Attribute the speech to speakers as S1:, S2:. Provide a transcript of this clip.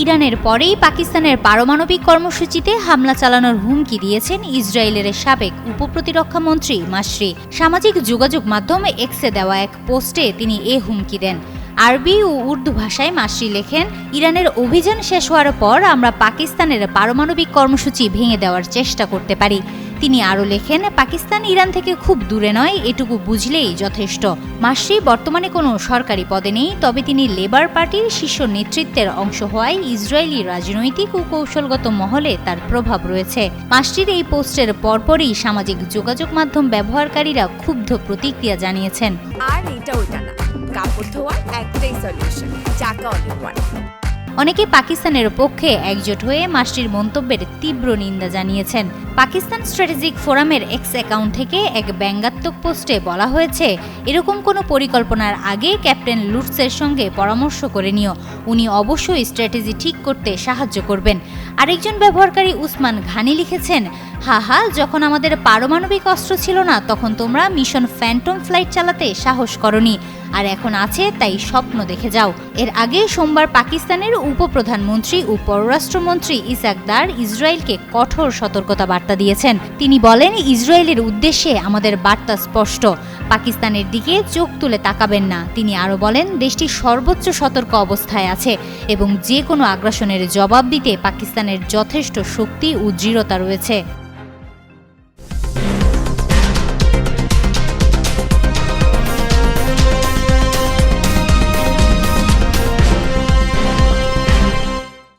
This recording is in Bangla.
S1: ইরানের পরেই পাকিস্তানের পারমাণবিক কর্মসূচিতে হামলা চালানোর হুমকি দিয়েছেন ইসরায়েলের সাবেক উপপ্রতিরক্ষা মন্ত্রী মাসরি সামাজিক যোগাযোগ মাধ্যমে এক্সে দেওয়া এক পোস্টে তিনি এ হুমকি দেন। আরবি ও উর্দু ভাষায় মাসরি লেখেন, ইরানের অভিযান শেষ হওয়ার পর আমরা পাকিস্তানের পারমাণবিক কর্মসূচি ভেঙে দেওয়ার চেষ্টা করতে পারি। তিনি আরও লেখেন, পাকিস্তান ইরান থেকে খুব দূরে নয়, এটুকু বুঝলেই যথেষ্ট। মাসরি বর্তমানে কোনো সরকারি পদে নেই, তবে তিনি লেবার পার্টির শীর্ষ নেতৃত্বের অংশ হওয়ায় ইসরায়েলি রাজনৈতিক ও কৌশলগত মহলে তার প্রভাব রয়েছে। মাসরির এই পোস্টের পরপরই সামাজিক যোগাযোগ মাধ্যম ব্যবহারকারীরা ক্ষুব্ধ প্রতিক্রিয়া জানিয়েছেন।
S2: আর এটা ওটা না, কাপড় ধোয়ার একটাই সলিউশন চাকা অনেক
S1: অনেকে পাকিস্তানের পক্ষে একজোট হয়ে মাসটির মন্তব্যের তীব্র নিন্দা জানিয়েছেন। পাকিস্তান স্ট্র্যাটেজিক ফোরামের এক্স অ্যাকাউন্ট থেকে এক ব্যঙ্গাত্মক পোস্টে বলা হয়েছে, এরকম কোনো পরিকল্পনার আগে ক্যাপ্টেন লুটসের সঙ্গে পরামর্শ করে নিও। উনি অবশ্যই স্ট্র্যাটেজি ঠিক করতে সাহায্য করবেন। আরেকজন ব্যবহারকারী উসমান ঘানি লিখেছেন হা হা যখন আমাদের পারমাণবিক অস্ত্র ছিল না, তখন তোমরা মিশন ফ্যান্টম ফ্লাইট চালাতে সাহস করনি। আর এখন আছে, তাই স্বপ্ন দেখে যাও। এর আগে সোমবার পাকিস্তানের উপপ্রধানমন্ত্রী ও পররাষ্ট্রমন্ত্রী ইসাকদার ইসরায়েলকে কঠোর সতর্কতা বার্তা দিয়েছেন। তিনি বলেন, ইসরায়েলের উদ্দেশ্যে আমাদের বার্তা স্পষ্ট। পাকিস্তানের দিকে চোখ তুলে তাকাবেন না। তিনি আরও বলেন, দেশটি সর্বোচ্চ সতর্ক অবস্থায় আছে এবং যে কোনো আগ্রাসনের জবাব দিতে পাকিস্তানের যথেষ্ট শক্তি ও দৃঢ়তা রয়েছে।